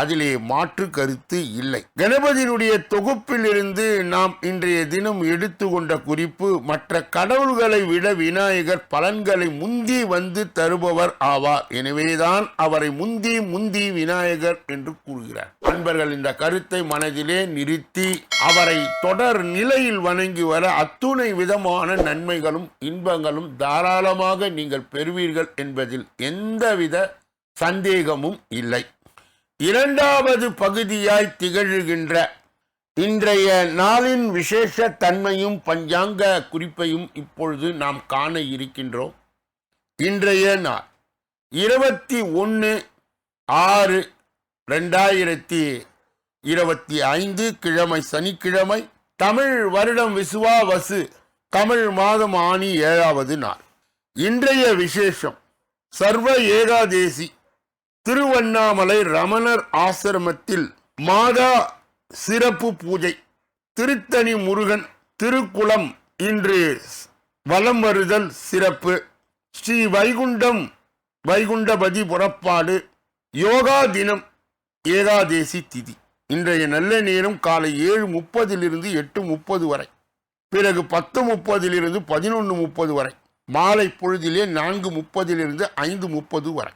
அதிலே மாற்று கருத்து இல்லை. கணபதியினுடைய தொகுப்பில் இருந்து நாம் இன்றைய தினம் எடுத்துக்கொண்ட குறிப்பு மற்ற கடவுள்களை விட விநாயகர் பலன்களை முந்தி வந்து தருபவர் ஆவார். எனவேதான் அவரை முந்தி முந்தி விநாயகர் என்று கூறுகிறார். அன்பர்கள் இந்த கருத்தை மனதிலே நிறுத்தி அவரை தொடர் நிலையில் வணங்கி வர அத்துணை விதமான நன்மைகளும் இன்பங்களும் தாராளமாக நீங்கள் பெறுவீர்கள் என்பதில் எந்தவித சந்தேகமும் இல்லை. இரண்டாவது பகுதியாய் திகழ்கின்ற இன்றைய நாளின் விசேஷ தன்மையும் பஞ்சாங்க குறிப்பையும் இப்பொழுது நாம் காண இருக்கின்றோம். இன்றைய நாள் இருபத்தி ஒன்று ஆறு ரெண்டாயிரத்தி இருபத்தி ஐந்து கிழமை சனிக்கிழமை தமிழ் வருடம் விசுவாவசு தமிழ் மாதம் ஆணி ஏழாவது நாள். இன்றைய விசேஷம் சர்வ ஏகாதேசி திருவண்ணாமலை ரமணர் ஆசிரமத்தில் மாதா சிறப்பு பூஜை. திருத்தணி முருகன் திருக்குளம் இன்று வலம் வருதல் சிறப்பு. ஸ்ரீ வைகுண்டம் வைகுண்டபதி புறப்பாடு யோகா தினம் ஏகாதேசி திதி. இன்றைய நல்ல நேரம் காலை ஏழு முப்பதிலிருந்து எட்டு முப்பது வரை. பிறகு பத்து முப்பதிலிருந்து பதினொன்று முப்பது வரை. மாலை பொழுதிலே நான்கு முப்பதிலிருந்து ஐந்து முப்பது வரை.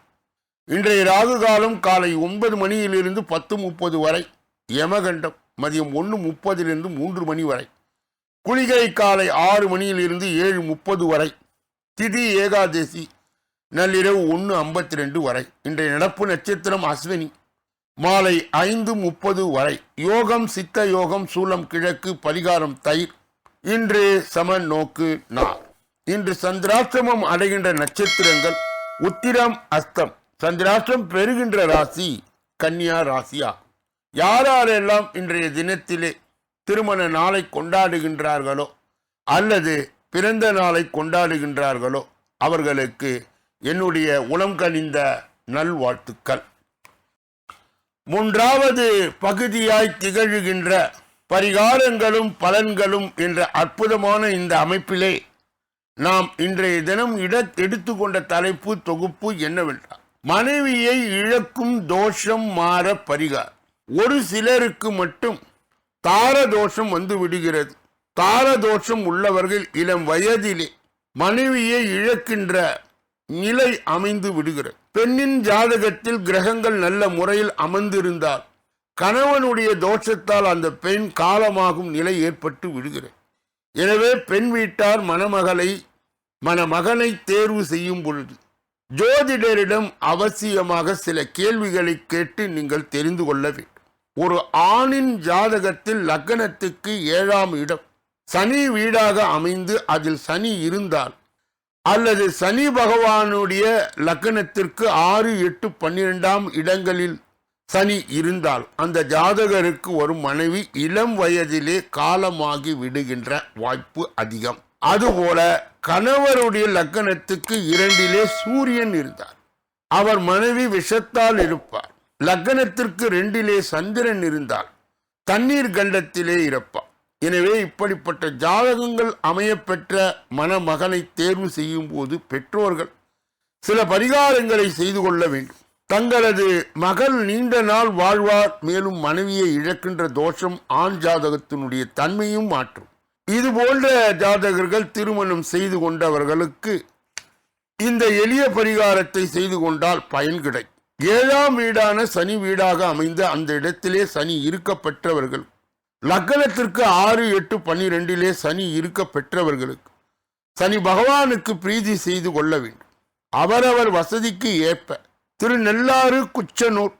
இன்றைய ராகு காலம் காலை ஒன்பது மணியிலிருந்து பத்து முப்பது வரை யமகண்டம் மதியம் ஒன்று முப்பதிலிருந்து மூன்று மணி வரை குளிகை காலை ஆறு மணியிலிருந்து ஏழு முப்பது வரை திதி ஏகாதசி நள்ளிரவு ஒன்று ஐம்பத்தி ரெண்டு வரை இன்றைய நடப்பு நட்சத்திரம் அஸ்வினி மாலை ஐந்து முப்பது வரை யோகம் சித்த யோகம் சூலம் கிழக்கு பரிகாரம் தயிர் இன்று சமன் நோக்கு நா இன்று சந்திராசிரமம் அடைகின்ற நட்சத்திரங்கள் உத்திரம் அஸ்தம். சந்திராஷ்டிரம் பெறுகின்ற ராசி கன்னியா ராசியா? யாரெல்லாம் இன்றைய தினத்திலே திருமண நாளை கொண்டாடுகின்றார்களோ அல்லது பிறந்த நாளை கொண்டாடுகின்றார்களோ அவர்களுக்கு என்னுடைய உளம் கனிந்த நல்வாழ்த்துக்கள். மூன்றாவது பகுதியாய் திகழ்கின்ற பரிகாரங்களும் பலன்களும் என்ற அற்புதமான இந்த அமைப்பிலே நாம் இன்றைய தினம் இட எடுத்துக்கொண்ட தலைப்பு தொகுப்பு என்னவென்றால் மனைவியை இழக்கும் தோஷம் மாற பரிகார் ஒரு சிலருக்கு மட்டும் தார தோஷம் வந்து விடுகிறது. தார தோஷம் உள்ளவர்கள் இளம் வயதிலே மனைவியை இழக்கின்ற நிலை அமைந்து விடுகிறது. பெண்ணின் ஜாதகத்தில் கிரகங்கள் நல்ல முறையில் அமர்ந்திருந்தால் கணவனுடைய தோஷத்தால் அந்த பெண் காலமாகும் நிலை ஏற்பட்டு விடுகிறது. எனவே பெண் வீட்டார் மணமகளை மணமகனை தேர்வு செய்யும் பொழுது ஜோதிடரிடம் அவசியமாக சில கேள்விகளை கேட்டு நீங்கள் தெரிந்து கொள்ள வேண்டும். ஒரு ஆணின் ஜாதகத்தில் லக்னத்துக்கு ஏழாம் இடம். சனி வீடாக அமைந்து அதில் சனி இருந்தால் அல்லது சனி பகவானுடைய லக்னத்திற்கு ஆறு எட்டு பன்னிரெண்டாம் இடங்களில் சனி இருந்தால் அந்த ஜாதகருக்கு ஒரு மனைவி இளம் வயதிலே காலமாகி விடுகின்ற வாய்ப்பு அதிகம். அதுபோல கணவருடைய லக்கணத்துக்கு இரண்டிலே சூரியன் இருந்தார். அவர் மனைவி விஷத்தால் இருப்பார். லக்கணத்திற்கு ரெண்டிலே சந்திரன் இருந்தால் தண்ணீர் கண்டத்திலே இருப்பார். எனவே இப்படிப்பட்ட ஜாதகங்கள் அமையப்பெற்ற மணமகனை தேர்வு செய்யும் போது பெற்றோர்கள் சில பரிகாரங்களை செய்து கொள்ள வேண்டும். தங்களது மகள் நீண்ட நாள் வாழ்வார் மேலும் மனைவியை இழக்கின்ற தோஷம் ஆண் ஜாதகத்தினுடைய தன்மையும் மாற்றும். இது போன்ற ஜாதகர்கள் திருமணம் செய்து கொண்டவர்களுக்கு இந்த எளிய பரிகாரத்தை செய்து கொண்டால் பயன் கிடைக்கும் ஏழாம் வீடான சனி வீடாக அமைந்த அந்த இடத்திலே சனி இருக்க பெற்றவர்கள் லக்னத்திற்கு ஆறு எட்டு பன்னிரெண்டிலே சனி இருக்க பெற்றவர்களுக்கு சனி பகவானுக்கு பிரீதி செய்து கொள்ள வேண்டும். அவரவர் வசதிக்கு ஏற்ப திருநெல்லாறு குச்சனூர்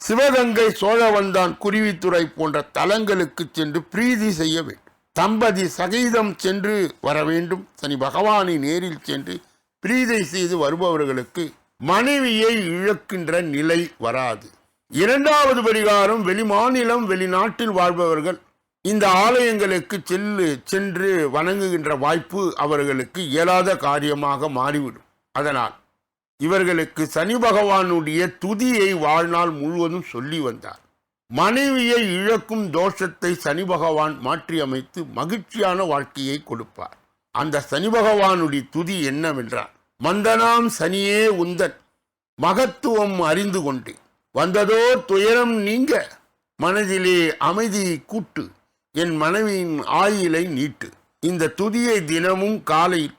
சிவகங்கை சோழவந்தான் குருவித்துறை போன்ற தலங்களுக்கு சென்று பிரீதி செய்ய வேண்டும். தம்பதி சகிதம் சென்று வர வேண்டும். சனி பகவானை நேரில் சென்று பிரீதை செய்து வருபவர்களுக்கு மனைவியை இழக்கின்ற நிலை வராது. இரண்டாவது பரிகாரம் வெளிமாநிலம் வெளிநாட்டில் வாழ்பவர்கள் இந்த ஆலயங்களுக்கு செல்லு சென்று வணங்குகின்ற வாய்ப்பு அவர்களுக்கு இயலாத காரியமாக மாறிவிடும். அதனால் இவர்களுக்கு சனி பகவானுடைய துதியை வாழ்நாள் முழுவதும் சொல்லி வந்தார். மனைவியை இழக்கும் தோஷத்தை சனி பகவான் மாற்றியமைத்து மகிழ்ச்சியான வாழ்க்கையை கொடுப்பார். அந்த சனி பகவானுடைய துதி என்னவென்றால் மந்தனாம் சனியே உந்தன் மகத்துவம் அறிந்து கொண்டு வந்ததோ துயரம் நீங்க மனதிலே அமைதி கூட்டு என் மனைவியின் ஆயிலை நீட்டு. இந்த துதியை தினமும் காலையில்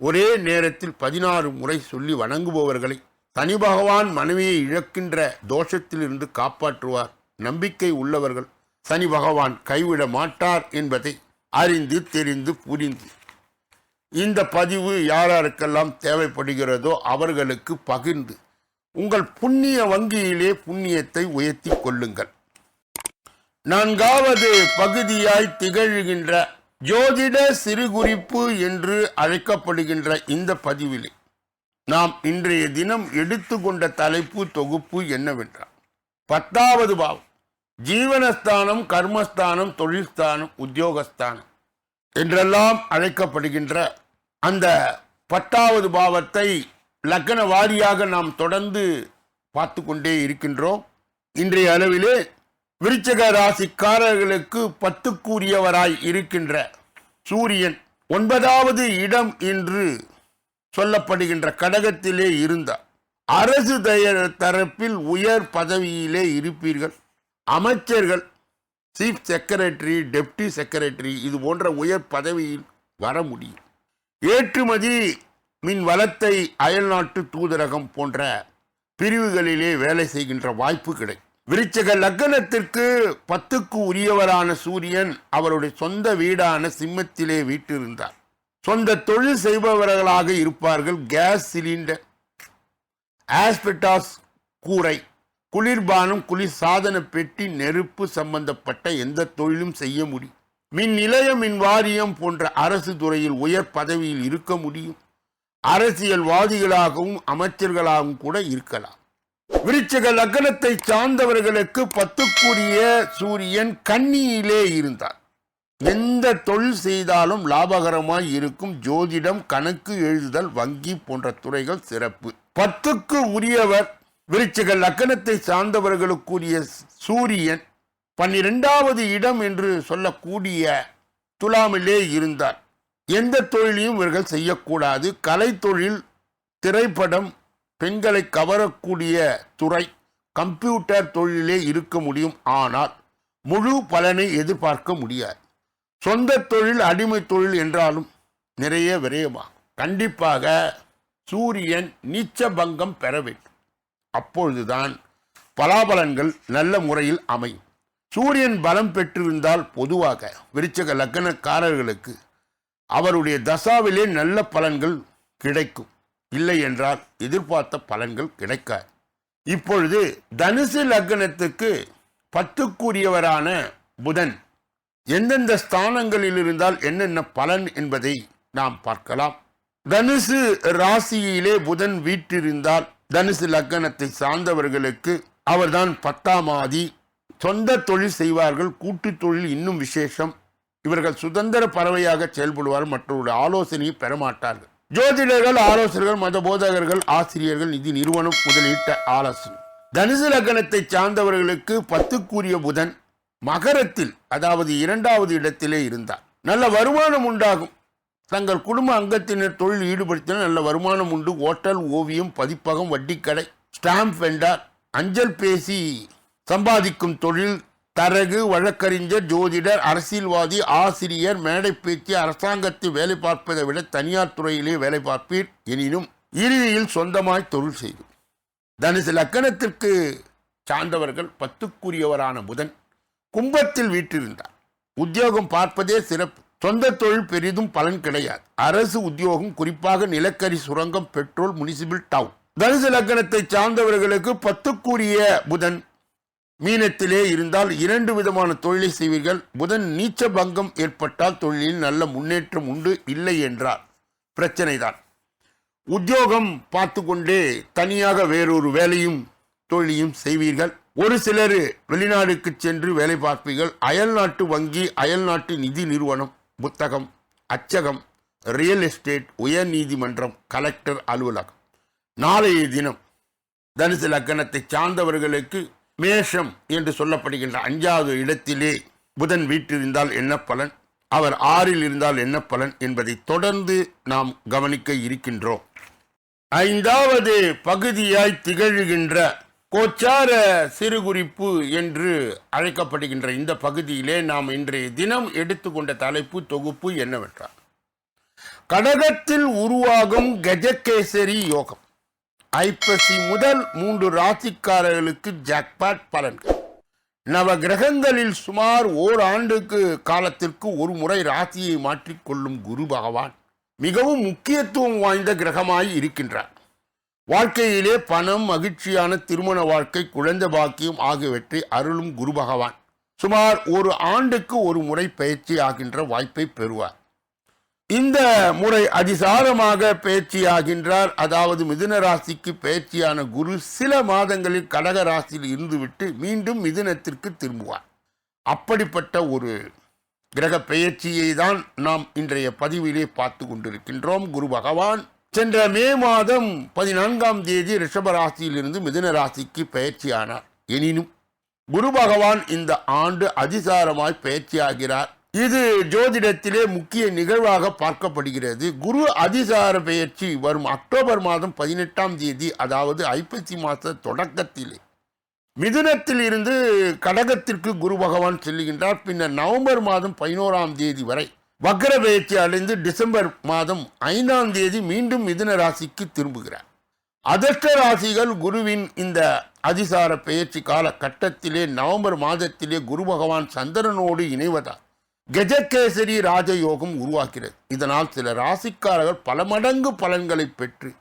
ஒரே நேரத்தில் பதினாறு முறை சொல்லி வணங்குபவர்களை சனி பகவான் மனைவியை இழக்கின்ற தோஷத்திலிருந்து காப்பாற்றுவார். நம்பிக்கை உள்ளவர்கள் சனி பகவான் கைவிட மாட்டார் என்பதை அறிந்து தெரிந்து புரிந்து. இந்த பதிவு யாராருக்கெல்லாம் தேவைப்படுகிறதோ அவர்களுக்கு பகிர்ந்து உங்கள் புண்ணிய வங்கியிலே புண்ணியத்தை உயர்த்தி கொள்ளுங்கள். நான்காவது பகுதியாய் திகழ்கின்ற ஜோதிட சிறுகுறிப்பு என்று அழைக்கப்படுகின்ற இந்த பதிவிலே நாம் இன்றைய தினம் எடுத்துக்கொண்ட தலைப்பு தொகுப்பு என்னவென்றால் பத்தாவது பாவம். ஜீவனஸ்தானம் கர்மஸ்தானம் தொழில்ஸ்தானம் உத்தியோகஸ்தானம் என்றெல்லாம் அழைக்கப்படுகின்ற அந்த பத்தாவது பாவத்தை லக்கண வாரியாக நாம் தொடர்ந்து பார்த்து கொண்டே இருக்கின்றோம். இன்றைய அளவிலே விருச்சக ராசிக்காரர்களுக்கு பத்துக்குரியவராய் இருக்கின்ற சூரியன் ஒன்பதாவது இடம் என்று சொல்லப்படுகின்ற கடகத்திலே இருந்தார். அரசு தய- தரப்பில் உயர் பதவியிலே இருப்பீர்கள். அமைச்சர்கள் சீஃப் செக்ரட்டரி டெப்டி செக்ரட்டரி இது போன்ற உயர் பதவியில் வர முடியும். ஏற்றுமதி மின் வளத்தை அயல்நாட்டு தூதரகம் போன்ற பிரிவுகளிலே வேலை செய்கின்ற வாய்ப்பு கிடைக்கும். விருச்சக லக்னத்திற்கு பத்துக்கு உரியவரான சூரியன் அவருடைய சொந்த வீடான சிம்மத்திலே வீட்டிருந்தார். சொந்த தொழில் செய்பவர்களாக இருப்பார்கள். கேஸ் சிலிண்டர் ஆஸ்பெட்டாஸ் கூரை குளிர்பானம் குளிர் சாதன பெட்டி நெருப்பு சம்பந்தப்பட்ட எந்த தொழிலும் செய்ய முடியும் மின் நிலையம் மின் வாரியம் போன்ற அரசு துறையில் உயர் பதவியில் இருக்க முடியும். அரசியல்வாதிகளாகவும் அமைச்சர்களாகவும் கூட இருக்கலாம். விருச்சக லக்னத்தை சார்ந்தவர்களுக்கு பத்துக்குரிய சூரியன் கன்னியிலே இருந்தார். எந்த தொழில் செய்தாலும் லாபகரமாய் இருக்கும் ஜோதிடம் கணக்கு எழுதுதல் வங்கி போன்ற துறைகள் சிறப்பு. பத்துக்கு உரியவர் விருச்சிக லக்கணத்தை சார்ந்தவர்களுக்குரிய சூரியன் பன்னிரெண்டாவது இடம் என்று சொல்லக்கூடிய துலாமிலே இருந்தார். எந்த தொழிலையும் இவர்கள் செய்யக்கூடாது. கலைத்தொழில் திரைப்படம் பெண்களை கவரக்கூடிய துறை கம்ப்யூட்டர் தொழிலே இருக்க முடியும். ஆனால் முழு பலனை எதிர்பார்க்க முடியாது. சொந்த தொழில் அடிமை தொழில் என்றாலும் நிறைய விரயமாகும். கண்டிப்பாக சூரியன் நீச்ச பங்கம் பெற வேண்டும். அப்பொழுதுதான் பலாபலன்கள் நல்ல முறையில் அமையும். சூரியன் பலம் பெற்றிருந்தால் பொதுவாக விருச்சக லக்னக்காரர்களுக்கு அவருடைய தசாவிலே நல்ல பலன்கள் கிடைக்கும். இல்லை என்றால் எதிர்பார்த்த பலன்கள் கிடைக்காது. இப்பொழுது தனுசு லக்னத்துக்கு பத்துக்குரியவரான புதன் எந்தெந்த ஸ்தானங்களில் இருந்தால் என்னென்ன பலன் என்பதை நாம் பார்க்கலாம். தனுசு ராசியிலே புதன் வீற்றிருந்தால் தனுசு லக்னத்தை சார்ந்தவர்களுக்கு அவர்தான் பத்தாம் ஆதி. சொந்த தொழில் செய்வார்கள் கூட்டு தொழில் இன்னும் விசேஷம். இவர்கள் சுதந்திர பறவையாக செயல்படுவார் மற்றவருடைய ஆலோசனையை பெறமாட்டார்கள் ஜோதிடர்கள் ஆலோசகர்கள் மத போதகர்கள் ஆசிரியர்கள் நிதி நிறுவனம் முதலீட்ட ஆலோசனை. தனுசு லக்னத்தை சார்ந்தவர்களுக்கு பத்துக்குரிய புதன் மகரத்தில் அதாவது இரண்டாவது இடத்திலே இருந்தார். நல்ல வருமானம் உண்டாகும். தங்கள் குடும்ப அங்கத்தினர் தொழில் ஈடுபடுத்தின நல்ல வருமானம் உண்டு. ஓட்டல் ஓவியம் பதிப்பகம் வட்டிக்கடை ஸ்டாம்ப் வெண்டார் அஞ்சல் பேசி சம்பாதிக்கும் தொழில் தரகு வழக்கறிஞர் ஜோதிடர் அரசியல்வாதி ஆசிரியர் மேடை பேச்சு அரசாங்கத்தில் வேலை பார்ப்பதை விட தனியார் துறையிலே வேலை பார்ப்பீர். எனினும் இறுதியில் சொந்தமாய் தொழில் செய்து. தனுசு லக்கணத்திற்கு சார்ந்தவர்கள் பத்துக்குரியவரான புதன். கும்பத்தில் வீற்றிருந்தார். உத்தியோகம் பார்ப்பதே சிறப்பு. சொந்த தொழில் பெரிதும் பலன் கிடையாது. அரசு உத்தியோகம் குறிப்பாக நிலக்கரி சுரங்கம் பெட்ரோல் முனிசிபல் டவுன் தனுசு லக்கணத்தை சார்ந்தவர்களுக்கு பத்துக்குரிய புதன் மீனத்திலே இருந்தால் இரண்டு விதமான தொழிலை செய்வீர்கள். புதன் நீச்ச பங்கம் ஏற்பட்டால் தொழிலில் நல்ல முன்னேற்றம் உண்டு இல்லை என்றால் பிரச்சனைதான். உத்தியோகம் பார்த்து கொண்டே தனியாக வேறொரு வேலையும் தொழிலையும் செய்வீர்கள். ஒரு சிலர் வெளிநாடுக்கு சென்று வேலை பார்ப்பீர்கள். அயல்நாட்டு வங்கி அயல்நாட்டு நிதி நிறுவனம் புத்தகம் அச்சகம் ரியல் எஸ்டேட் உயர் நீதிமன்றம் கலெக்டர் அலுவலகம். நாளைய தினம் தனுசு லக்கணத்தை சார்ந்தவர்களுக்கு மேஷம் என்று சொல்லப்படுகின்ற அஞ்சாவது இடத்திலே புதன் வீட்டிருந்தால் என்ன பலன்? அவர் ஆறில் இருந்தால் என்ன பலன் என்பதை தொடர்ந்து நாம் கவனிக்க இருக்கின்றோம். ஐந்தாவது பகுதியாய் திகழ்கின்ற கோச்சார சிறுகுறிப்பு என்று அழைக்கப்படுகின்ற இந்த பகுதியிலே நாம் இன்றைய தினம் எடுத்துக்கொண்ட தலைப்பு தொகுப்பு என்னவென்றால் கடகத்தில் உருவாகும் கஜகேசரி யோகம். ஐப்பசி முதல் மூன்று ராசிக்காரர்களுக்கு ஜாக்பாட் பலன்கள். நவ கிரகங்களில் சுமார் ஓராண்டுக்கு காலத்திற்கு ஒரு முறை ராசியை மாற்றிக்கொள்ளும் குரு பகவான் மிகவும் முக்கியத்துவம் வாய்ந்த கிரகமாய் இருக்கின்றார். வாழ்க்கையிலே பணம் மகிழ்ச்சியான திருமண வாழ்க்கை குழந்தை பாக்கியம் ஆகியவற்றை அருளும் குரு பகவான். சுமார் ஒரு ஆண்டுக்கு ஒரு முறை பயிற்சி ஆகின்ற வாய்ப்பை பெறுவார். இந்த முறை அதிசாரமாக பயிற்சியாகின்றார் அதாவது மிதுன ராசிக்கு பயிற்சியான குரு சில மாதங்களில் கடக ராசியில் இருந்துவிட்டு மீண்டும் மிதுனத்திற்கு திரும்புவார். அப்படிப்பட்ட ஒரு கிரக பெயர்ச்சியை தான் நாம் இன்றைய பதிவிலே பார்த்து கொண்டிருக்கின்றோம். குரு பகவான் சென்ற மே மாதம் பதினான்காம் தேதி ரிஷபராசியிலிருந்து மிதுன ராசிக்கு பயிற்சியானார். எனினும் குரு பகவான் இந்த ஆண்டு அதிசாரமாய் பயிற்சியாகிறார். இது ஜோதிடத்திலே முக்கிய நிகழ்வாக பார்க்கப்படுகிறது. குரு அதிசார பெயர்ச்சி வரும் அக்டோபர் மாதம் பதினெட்டாம் தேதி அதாவது ஐப்பசி மாத தொடக்கத்திலே. மிதுனத்தில் இருந்து கடகத்திற்கு குரு பகவான் செல்லுகின்றார். பின்னர் நவம்பர் மாதம் பதினோராம் தேதி வரை வக்ர பெயர்ச்சி அடைந்து டிசம்பர் மாதம் ஐந்தாம் தேதி மீண்டும் மிதுன ராசிக்கு திரும்புகிறார். அதிர்ஷ்ட ராசிகள் குருவின் இந்த அதிசார பெயர்ச்சி கால கட்டத்திலே நவம்பர் மாதத்திலே குரு பகவான் சந்திரனோடு இணைவதால் கஜகேசரி ராஜயோகம் உருவாக்கிறது இதனால் சில ராசிக்காரர்கள் பல மடங்கு பலன்களை பெற்று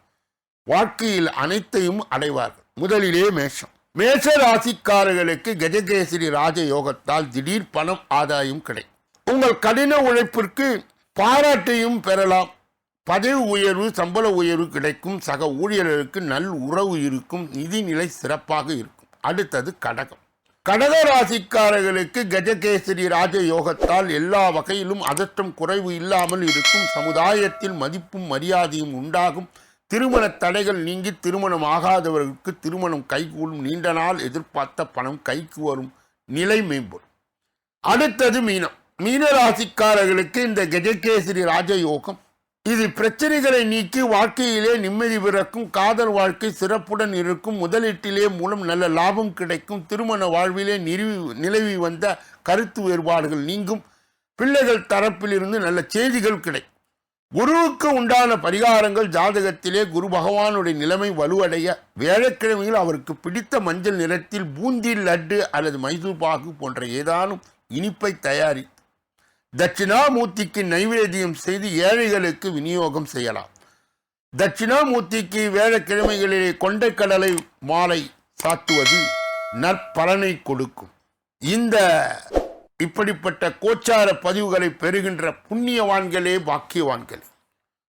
வாழ்க்கையில் அனைத்தையும் அடைவார்கள். முதலிலே மேஷம். மேஷ ராசிக்காரர்களுக்கு கஜகேசரி ராஜயோகத்தால் திடீர் பணம் ஆதாயம் கிடைக்கும். உங்கள் கடின உழைப்பிற்கு பாராட்டையும் பெறலாம். பதவி உயர்வு சம்பள உயர்வு கிடைக்கும். சக ஊழியர்களுக்கு நல் உறவு இருக்கும். நிதிநிலை சிறப்பாக இருக்கும். அடுத்தது கடகம். கடக ராசிக்காரர்களுக்கு கஜகேசரி ராஜ யோகத்தால் எல்லா வகையிலும் அதற்றம் குறைவு இல்லாமல் இருக்கும். சமுதாயத்தில் மதிப்பும் மரியாதையும் உண்டாகும். திருமண தடைகள் நீங்கி திருமணம் ஆகாதவர்களுக்கு திருமணம் கைகூடும். நீண்ட நாள் எதிர்பார்த்த பணம் கைக்கு வரும். நிலை மேம்படும். அடுத்தது மீனம். மீனராசிக்காரர்களுக்கு இந்த கஜகேசரி ராஜயோகம். இது பிரச்சனைகளை நீக்கி வாழ்க்கையிலே நிம்மதி பிறக்கும் காதல் வாழ்க்கை சிறப்புடன் இருக்கும் முதலீட்டிலே மூலம் நல்ல லாபம் கிடைக்கும் திருமண வாழ்விலே நிறுவி நிலவி வந்த கருத்து வேறுபாடுகள் நீங்கும். பிள்ளைகள் தரப்பிலிருந்து நல்ல செய்திகள் கிடைக்கும் குருவுக்கு உண்டான பரிகாரங்கள் ஜாதகத்திலே குரு பகவானுடைய நிலைமை வலுவடைய வியாழக்கிழமையில் அவருக்கு பிடித்த மஞ்சள் நிறத்தில் பூந்தி லட்டு அல்லது மைசூர் பாகு போன்ற ஏதானும் இனிப்பை தயாரி தட்சிணாமூர்த்திக்கு நைவேத்தியம் செய்து ஏழைகளுக்கு விநியோகம் செய்யலாம். தட்சிணாமூர்த்திக்கு வேலைக்கிழமைகளிலே கொண்டைக்கடலை மாலை சாத்துவது நற்பலனை கொடுக்கும். இந்த இப்படிப்பட்ட கோச்சார பதிவுகளை பெறுகின்ற புண்ணியவான்களே பாக்கியவான்களே.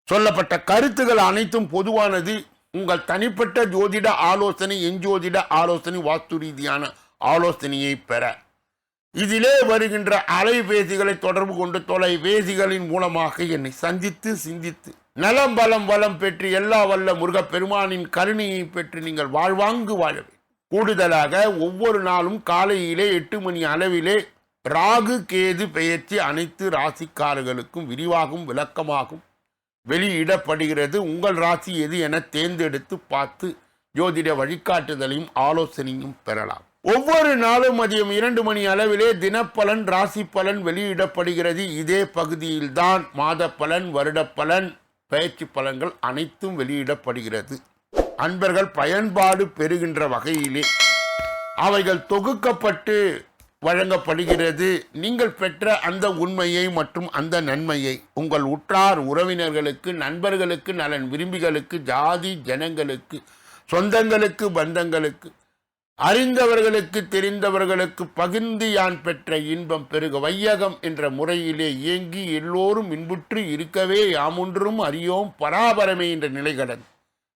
சொல்லப்பட்ட கருத்துகள் அனைத்தும் பொதுவானது. உங்கள் தனிப்பட்ட ஜோதிட ஆலோசனை எஞ்சோதிட ஆலோசனை வாஸ்து ரீதியான ஆலோசனையை பெற. இதிலே வருகின்ற அலைபேசிகளை தொடர்பு கொண்டு தொலைபேசிகளின் மூலமாக என்னை சந்தித்து சிந்தித்து நலம் பலம் வளம் பெற்று எல்லா வல்ல முருகப் பெருமானின் கருணையை பெற்று நீங்கள் வாழ்வாங்கு வாழவே கூடுதலாக ஒவ்வொரு நாளும் காலையிலே எட்டு மணி அளவிலே ராகு கேது பெயர்ச்சி அனைத்து ராசிக்காரர்களுக்கும் விரிவாகும் விளக்கமாகும். வெளியிடப்படுகிறது. உங்கள் ராசி எது என தேர்ந்தெடுத்து பார்த்து ஜோதிட வழிகாட்டுதலையும் ஆலோசனையும் பெறலாம். ஒவ்வொரு நாளும் மதியம் இரண்டு மணி அளவிலே தினப்பலன் ராசி பலன் வெளியிடப்படுகிறது. இதே பகுதியில்தான் மாத பலன் வருட பலன் பயிற்சி பலன்கள் அனைத்தும் வெளியிடப்படுகிறது. அன்பர்கள் பயன்பாடு பெறுகின்ற வகையிலே அவைகள் தொகுக்கப்பட்டு வழங்கப்படுகிறது. நீங்கள் பெற்ற அந்த உண்மையை மற்றும் அந்த நன்மையை உங்கள் உற்றார் உறவினர்களுக்கு நண்பர்களுக்கு நலன் விரும்பிகளுக்கு ஜாதி ஜனங்களுக்கு சொந்தங்களுக்கு பந்தங்களுக்கு அறிந்தவர்களுக்கு தெரிந்தவர்களுக்கு பகிர்ந்து யான் பெற்ற இன்பம் பெருக வையகம் என்ற முறையிலே இயங்கி எல்லோரும் இன்புற்று இருக்கவே யாமொன்றும் அறியோம் பராபரமே என்ற நிலைகடன்.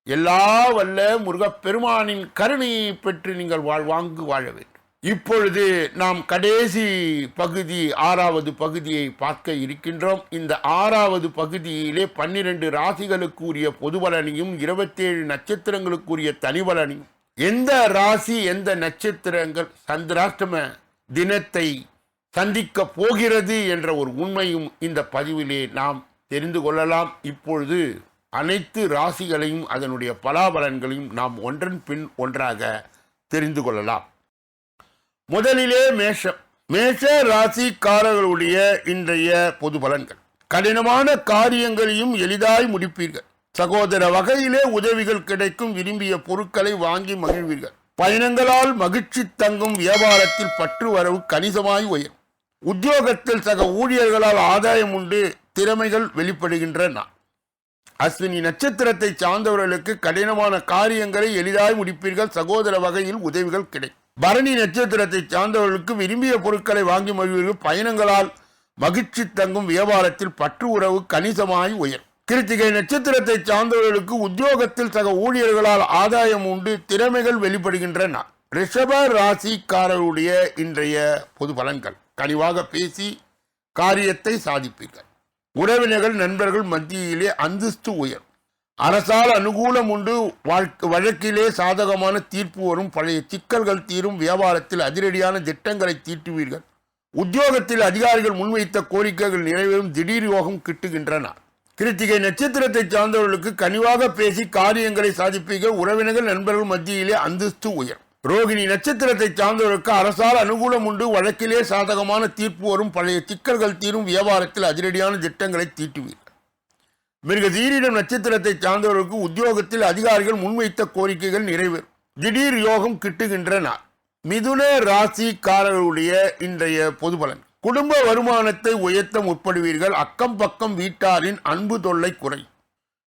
எல்லா வல்ல முருகப்பெருமானின் கருணையை பெற்று நீங்கள் வாழ்வாங்கு வாழ வேண்டும். இப்பொழுது நாம் கடைசி பகுதி ஆறாவது பகுதியை பார்க்க இருக்கின்றோம். இந்த ஆறாவது பகுதியிலே பன்னிரண்டு ராசிகளுக்குரிய பொதுபலனையும் இருபத்தேழு நட்சத்திரங்களுக்குரிய தனிபலனையும் எந்த ராசி எந்த நட்சத்திரங்கள் சந்திராஷ்டம தினத்தை சந்திக்க போகிறது என்ற ஒரு உண்மையும் இந்த பதிவிலே நாம் தெரிந்து கொள்ளலாம். இப்பொழுது அனைத்து ராசிகளையும் அதனுடைய பலாபலன்களையும் நாம் ஒன்றன் பின் ஒன்றாக தெரிந்து கொள்ளலாம். முதலிலே மேஷம். மேஷ ராசிக்காரர்களுடைய இன்றைய பொது பலன்கள் கடினமான காரியங்களையும் எளிதாய் முடிப்பீர்கள். சகோதர வகையிலே உதவிகள் கிடைக்கும் விரும்பிய பொருட்களை வாங்கி மகிழ்வீர்கள். பயணங்களால் மகிழ்ச்சி தங்கும் வியாபாரத்தில் பற்று வரவு கணிசமாய் உயரும். உத்தியோகத்தில் சக ஊழியர்களால் ஆதாயம் உண்டு திறமைகள் வெளிப்படுகின்றன. அஸ்வினி நட்சத்திரத்தை சார்ந்தவர்களுக்கு கடினமான காரியங்களை எளிதாய் முடிப்பீர்கள் சகோதர வகையில் உதவிகள் கிடைக்கும். பரணி நட்சத்திரத்தை சார்ந்தவர்களுக்கு விரும்பிய பொருட்களை வாங்கி மகிழ்வீர்கள் பயணங்களால் மகிழ்ச்சி தங்கும் வியாபாரத்தில் பற்று உறவு கணிசமாய் உயரும். கிருத்திகை நட்சத்திரத்தை சார்ந்தவர்களுக்கு உத்தியோகத்தில் சக ஊழியர்களால் ஆதாயம் உண்டு திறமைகள் வெளிப்படுகின்றன. ரிஷப ராசிக்காரருடைய இன்றைய பொது பலன்கள். கனிவாக பேசி காரியத்தை சாதிப்பீர்கள். உறவினர்கள் நண்பர்கள் மத்தியிலே அந்தஸ்து உயர். அரசால் அனுகூலம் உண்டு வாழ்க்கை வழக்கிலே சாதகமான தீர்ப்பு வரும். பழைய சிக்கல்கள் தீரும் வியாபாரத்தில் அதிரடியான திட்டங்களை தீட்டுவீர்கள். உத்தியோகத்தில் அதிகாரிகள் முன்வைத்த கோரிக்கைகள் நிறைவேறும் திடீர் யோகம் கிட்டுகின்றன. கிருத்திகை நட்சத்திரத்தை சார்ந்தவர்களுக்கு கனிவாக பேசி காரியங்களை சாதிப்பீங்க உறவினர்கள் நண்பர்கள் மத்தியிலே அந்தஸ்து உயர் ரோகிணி நட்சத்திரத்தை சார்ந்தவர்களுக்கு அரசால் அனுகூலம் உண்டு. வழக்கிலே சாதகமான தீர்ப்பு வரும். பழைய சிக்கல்கள் தீரும். வியாபாரத்தில் அதிரடியான திட்டங்களை தீட்டுவீர்கள் மிருகதீரிடம் நட்சத்திரத்தை சார்ந்தவர்களுக்கு உத்தியோகத்தில் அதிகாரிகள் முன்வைத்த கோரிக்கைகள் நிறைவேறும். திடீர் யோகம் கிட்டுகின்றன. மிதுன ராசிக்காரர்களுடைய இன்றைய பொது பலன் குடும்ப வருமானத்தை உயர்த்த முற்படுவீர்கள். அக்கம் பக்கம் வீட்டாரின் அன்பு தொல்லை குறை.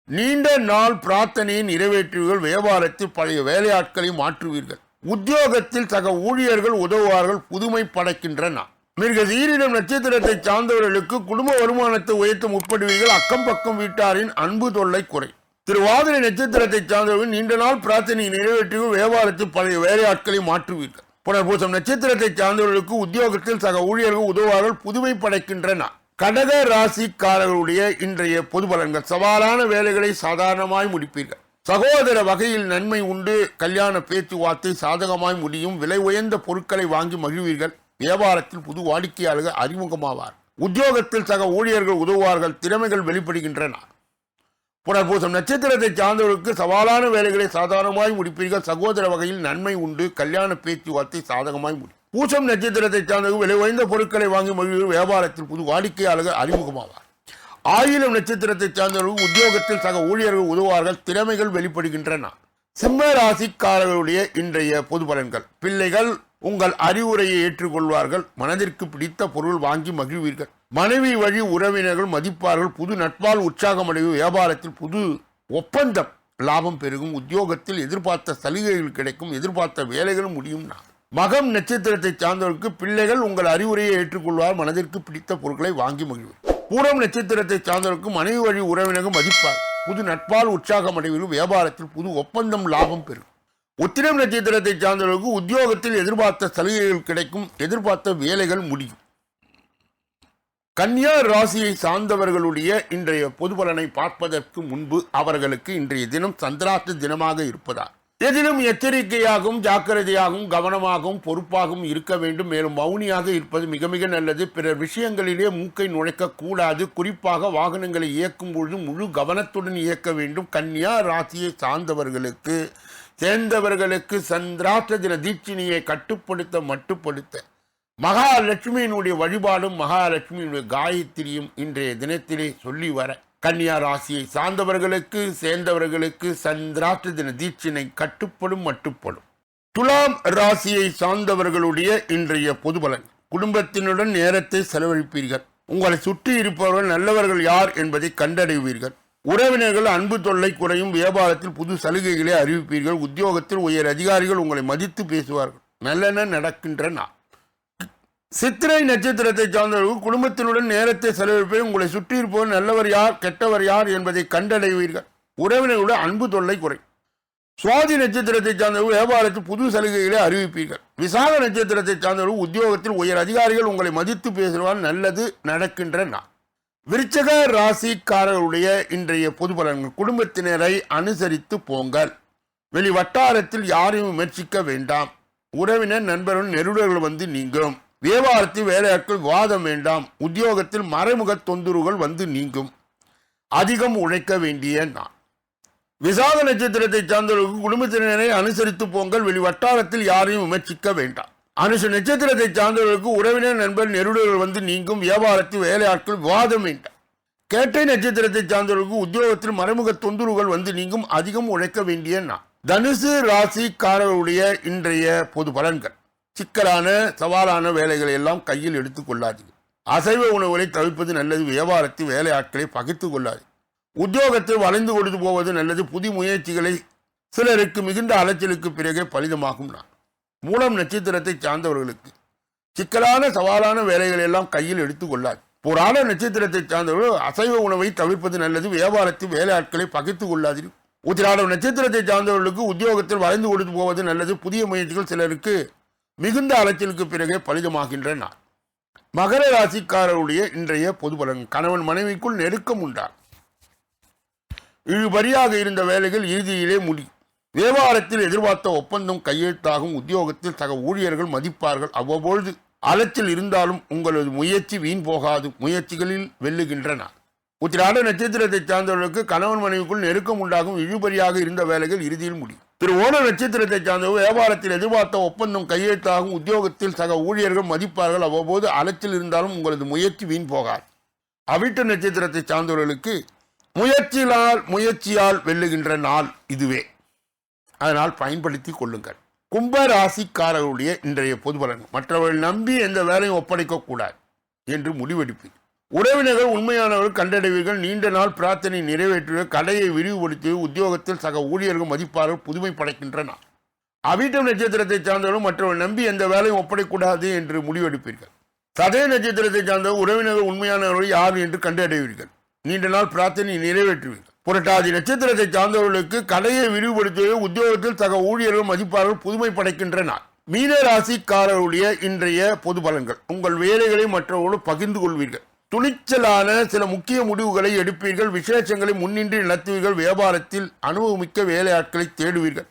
நீண்ட நாள் பிரார்த்தனையை நிறைவேற்றுவீர்கள். வியாபாரத்தில் பழைய வேலையாட்களை மாற்றுவீர்கள். உத்தியோகத்தில் சக ஊழியர்கள் உதவுவார்கள். புதுமை படைக்கின்றன. மிருகசீரிடம் நட்சத்திரத்தை சார்ந்தவர்களுக்கு குடும்ப வருமானத்தை உயர்த்த முற்படுவீர்கள். அக்கம் பக்கம் வீட்டாரின் அன்பு தொல்லை குறை. திருவாதிரை நட்சத்திரத்தை சார்ந்தவர்கள் நீண்ட நாள் பிரார்த்தனையை நிறைவேற்றுவீர்கள். வியாபாரத்தில் பழைய வேலையாட்களை மாற்றுவீர்கள். புனர்பூசம் நட்சத்திரத்தை சார்ந்தவர்களுக்கு உத்தியோகத்தில் சக ஊழியர்கள் உதவுவார்கள் புதுமை படைக்கின்றன. கடக ராசிக்காரர்களுடைய இன்றைய பொது பலன்கள். சவாலான வேலைகளை சாதாரணமாய் முடிப்பீர்கள். சகோதர வகையில் நன்மை உண்டு கல்யாண பேச்சுவார்த்தை சாதகமாய் முடியும் விலை உயர்ந்த பொருட்களை வாங்கி மகிழ்வீர்கள். வியாபாரத்தில் புது வாடிக்கையாளர்கள் அறிமுகமாவார். உத்தியோகத்தில் சக ஊழியர்கள் உதவுவார்கள் திறமைகள் வெளிப்படுகின்றன. புனர்பூசம். நட்சத்திரத்தை சார்ந்தவர்களுக்கு சவாலான வேலைகளை சாதாரணமாய் முடிப்பீர்கள். சகோதர வகையில் நன்மை உண்டு. கல்யாண பேச்சுவார்த்தை சாதகமாய் முடியும். பூசம் நட்சத்திரத்தை சார்ந்தவர்கள் விலை உயர்ந்த பொருட்களை வாங்கி மகிழ்வு வியாபாரத்தில் புது வாடிக்கையாளர்கள் அறிமுகமாவார். ஆயிரம் நட்சத்திரத்தை சார்ந்தவர்கள் உத்தியோகத்தில் சக ஊழியர்கள் உதவுவார்கள். திறமைகள் வெளிப்படுகின்றன. சிம்ம ராசிக்காரர்களுடைய இன்றைய பொது பலன்கள். பிள்ளைகள் உங்கள் அறிவுரையை ஏற்றுக்கொள்வார்கள். மனதிற்கு பிடித்த பொருள் வாங்கி மகிழ்வீர்கள். மனைவி வழி உறவினர்கள் மதிப்பார்கள். புது நட்பால் உற்சாகமடைவு. வியாபாரத்தில் புது ஒப்பந்தம். லாபம் பெருகும். உத்தியோகத்தில் எதிர்பார்த்த சலுகைகள் கிடைக்கும். எதிர்பார்த்த வேலைகள் முடியும். நான் மகம் நட்சத்திரத்தை சார்ந்தவர்களுக்கு பிள்ளைகள் உங்கள் அறிவுரையை ஏற்றுக்கொள்வார். மனதிற்கு பிடித்த பொருட்களை வாங்கி மகிழ்வு பூரம் நட்சத்திரத்தை சார்ந்தவர்களுக்கு மனைவி வழி உறவினர்கள் மதிப்பார். புது நட்பால் உற்சாகம் அடைவீர்கள் வியாபாரத்தில் புது ஒப்பந்தம் லாபம் பெறும். உத்திரம் நட்சத்திரத்தை சார்ந்தவர்களுக்கு உத்தியோகத்தில் எதிர்பார்த்த சலுகைகள் கிடைக்கும் எதிர்பார்த்த வேலைகள் முடியும். கன்னியா ராசியை சார்ந்தவர்களுடைய இன்றைய பொது பலனை பார்ப்பதற்கு முன்பு அவர்களுக்கு இன்றைய தினம் சந்திராஷ்ட தினமாக இருப்பதால். எதிலும் எச்சரிக்கையாகவும் ஜாக்கிரதையாகவும் கவனமாகவும் பொறுப்பாகவும் இருக்க வேண்டும். மேலும் மௌனியாக இருப்பது மிக மிக நல்லது. பிறர் விஷயங்களிலே மூக்கை நுழைக்க கூடாது குறிப்பாக வாகனங்களை இயக்கும் பொழுது முழு கவனத்துடன் இயக்க வேண்டும். கன்னியா ராசியை சார்ந்தவர்களுக்கு சேர்ந்தவர்களுக்கு சந்திராஷ்ட தின தீட்சினியை கட்டுப்படுத்த மட்டுப்படுத்த. மகாலட்சுமியினுடைய வழிபாடும் மகாலட்சுமியினுடைய காயத்திரியும் இன்றைய தினத்திலே சொல்லி வர. கன்னியா ராசியை சார்ந்தவர்களுக்கு சேர்ந்தவர்களுக்கு சந்திராஷ்ட தின தீட்சினை கட்டுப்படும் மட்டுப்படும். துலாம் ராசியை சார்ந்தவர்களுடைய இன்றைய பொதுபலன். குடும்பத்தினுடன் நேரத்தை செலவழிப்பீர்கள். உங்களை சுற்றி இருப்பவர்கள் நல்லவர்கள் யார் என்பதை கண்டறிவீர்கள் உறவினர்கள் அன்பு தொல்லை குறையும் வியாபாரத்தில் புது சலுகைகளை அறிவிப்பீர்கள். உத்தியோகத்தில் உயர் அதிகாரிகள் உங்களை மதித்து பேசுவார்கள். நல்லென நடக்கின்ற நாள். சித்திரை நட்சத்திரத்தை சார்ந்தவர்கள் குடும்பத்தினுடன் நேரத்தை செலவிப்பே உங்களை சுற்றியிருப்பவர் நல்லவர் யார் கெட்டவர் யார் என்பதை கண்டடைவீர்கள். உறவினர்களுடன் அன்பு தொல்லை குறையும் சுவாதி நட்சத்திரத்தை சார்ந்தவர்கள் வியாபாரத்தில் புது சலுகைகளை அறிவிப்பீர்கள். விசாக நட்சத்திரத்தை சார்ந்தவர்கள் உத்தியோகத்தில் உயர் அதிகாரிகள் உங்களை மதித்து பேசுவார் நல்லது நடக்கின்ற நாள். விருச்சக ராசிக்காரர்களுடைய இன்றைய பொது பலன்கள். குடும்பத்தினரை அனுசரித்து போங்கள். வெளி வட்டாரத்தில் யாரையும் விமர்சிக்க வேண்டாம். உறவினர் நண்பர்கள் நெருடர்கள் வந்து நீங்கும். வியாபாரத்தில் வேலையாட்கள் வாதம் வேண்டாம். உத்தியோகத்தில் மறைமுக தொந்தரவுகள் வந்து நீங்கும். அதிகம் உழைக்க வேண்டிய நான் விசாக நட்சத்திரத்தை சார்ந்தவர்களுக்கு குடும்பத்தினரை அனுசரித்து போங்கள். வெளி வட்டாரத்தில் யாரையும் விமர்சிக்க வேண்டாம். அனுச நட்சத்திரத்தை சார்ந்தவர்களுக்கு உறவினர் நண்பர் நெருடர்கள் வந்து நீங்கும் வியாபாரத்தில் வேலையாட்கள் விவாதம் வேண்டாம் கேட்டை நட்சத்திரத்தை சார்ந்தவர்களுக்கு உத்தியோகத்தில் மறைமுக தொந்தரவுகள் வந்து நீங்கும் அதிகம் உழைக்க வேண்டிய நான் தனுசு ராசிக்காரருடைய இன்றைய பொது பலன்கள். சிக்கலான சவாலான வேலைகளை எல்லாம் கையில் எடுத்துக் கொள்ளாதீர்கள். அசைவ உணவுகளை தவிர்ப்பது நல்லது வியாபாரத்தில் வேலையாட்களை பகிர்ந்து கொள்ளாது உத்தியோகத்தில் வளைந்து கொடுத்து போவது நல்லது புதிய முயற்சிகளை சிலருக்கு மிகுந்த அலைச்சலுக்கு பிறகே பலிதமாகும் நான் மூலம் நட்சத்திரத்தை சார்ந்தவர்களுக்கு. சிக்கலான சவாலான வேலைகள் எல்லாம் கையில் எடுத்துக்கொள்ளார் புராண நட்சத்திரத்தை சார்ந்தவர்கள் அசைவ உணவை தவிர்ப்பது நல்லது வியாபாரத்தில் வேலையாட்களை பகிர்ந்து கொள்ளாதீர்கள் உத்திராடம் நட்சத்திரத்தை சார்ந்தவர்களுக்கு உத்தியோகத்தில் வளைந்து கொடுத்து போவது நல்லது புதிய முயற்சிகள் சிலருக்கு மிகுந்த அலைச்சலுக்கு பிறகே பலிதமாகின்ற நாள். மகர ராசிக்காரருடைய இன்றைய பொது பலன் கணவன் மனைவிக்குள் நெருக்கம் உண்டார் இழுபறியாக இருந்த வேலைகள் இறுதியிலே முடி வியாபாரத்தில் எதிர்பார்த்த ஒப்பந்தம் கையெழுத்தாகும். உத்தியோகத்தில் சக ஊழியர்கள் மதிப்பார்கள். அவ்வப்பொழுது அலச்சில் இருந்தாலும் உங்களது முயற்சி வீண் போகாது. முயற்சிகளில் வெல்லுகின்றன. உத்திராட நட்சத்திரத்தை சார்ந்தவர்களுக்கு கணவன் மனைவிக்குள் நெருக்கம் உண்டாகும். இழுபறியாக இருந்த வேலைகள் இறுதியில் முடியும். திரு ஓன நட்சத்திரத்தை சார்ந்தவர் வியாபாரத்தில் எதிர்பார்த்த ஒப்பந்தம் கையெழுத்தாகும். உத்தியோகத்தில் சக ஊழியர்கள் மதிப்பார்கள். அவ்வப்போது அலச்சில் இருந்தாலும் உங்களது முயற்சி வீண் போகாது. அவிட்ட நட்சத்திரத்தை சார்ந்தவர்களுக்கு முயற்சியால் முயற்சியால் வெல்லுகின்ற நாள் இதுவே. அதனால் பயன்படுத்தி கொள்ளுங்கள். கும்ப ராசிக்காரர்களுடைய இன்றைய பொது பலன் மற்றவர்கள் நம்பி எந்த வேலையும் ஒப்படைக்க கூடாது என்று முடிவெடுப்பீர். உறவினர்கள் உண்மையானவர்கள் கண்டடைவீர்கள். நீண்ட நாள் பிரார்த்தனை நிறைவேற்றுவீர்கள் கலையை விரிவுபடுத்தி உத்தியோகத்தில் சக ஊழியர்கள் மதிப்பார்கள் புதுமை படைக்கின்றனர் அவிட்டம் நட்சத்திரத்தை சார்ந்தவர்கள் மற்றவர்கள் நம்பி எந்த வேலையும் ஒப்படைக்கூடாது என்று முடிவெடுப்பீர்கள். சதய நட்சத்திரத்தை சார்ந்த உறவினர்கள் உண்மையானவர்கள் யார் என்று கண்டடைவீர்கள். நீண்ட நாள் பிரார்த்தனை நிறைவேற்றுவீர்கள். புரட்டாதி நட்சத்திரத்தை சார்ந்தவர்களுக்கு கடையை விரிவுபடுத்துவது உத்தியோகத்தில் சக ஊழியர்கள் மதிப்பார்கள் புதுமை படைக்கின்ற நாள் மீன ராசிக்காரருடைய இன்றைய பொது பலன்கள். உங்கள் வேலைகளை மற்றவர்களோடு பகிர்ந்து கொள்வீர்கள். துணிச்சலான சில முக்கிய முடிவுகளை எடுப்பீர்கள். விசேஷங்களை முன்னின்றி நடத்துவீர்கள் வியாபாரத்தில் அனுபவமிக்க வேலையாட்களை தேடுவீர்கள்.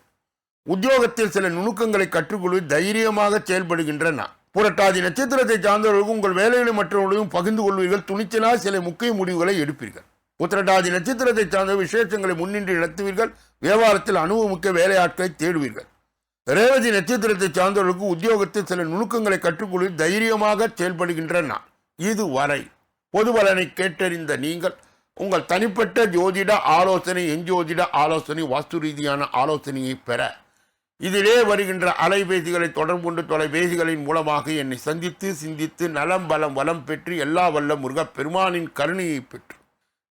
உத்தியோகத்தில் சில நுணுக்கங்களை கற்றுக்கொள்வது தைரியமாக செயல்படுகின்றன. புரட்டாதி நட்சத்திரத்தை சார்ந்தவர்களுக்கு உங்கள் வேலைகளை மற்றவர்களையும் பகிர்ந்து கொள்வீர்கள். துணிச்சலாக சில முக்கிய முடிவுகளை எடுப்பீர்கள். உத்திரட்டாதி நட்சத்திரத்தை சார்ந்த விசேஷங்களை முன்னின்று நடத்துவீர்கள் வியாபாரத்தில் அனுபவமிக்க வேலையாட்களை தேடுவீர்கள். ரேவதி நட்சத்திரத்தை சார்ந்தவர்களுக்கு உத்தியோகத்தில் சில நுணுக்கங்களை கற்றுக்கொள்ள தைரியமாக செயல்படுகின்றன. இதுவரை பொது பலனை கேட்டறிந்த நீங்கள் உங்கள் தனிப்பட்ட ஜோதிட ஆலோசனை எஞ்சோதிட ஆலோசனை வாஸ்து ரீதியான ஆலோசனையை பெற. இதிலே வருகின்ற அலைபேசிகளை தொடர்பு கொண்டு தொலைபேசிகளின் மூலமாக என்னை சந்தித்து சிந்தித்து நலம் பலம் வளம் பெற்று எல்லா வல்ல முருகப் பெருமானின் கருணையை பெற்று.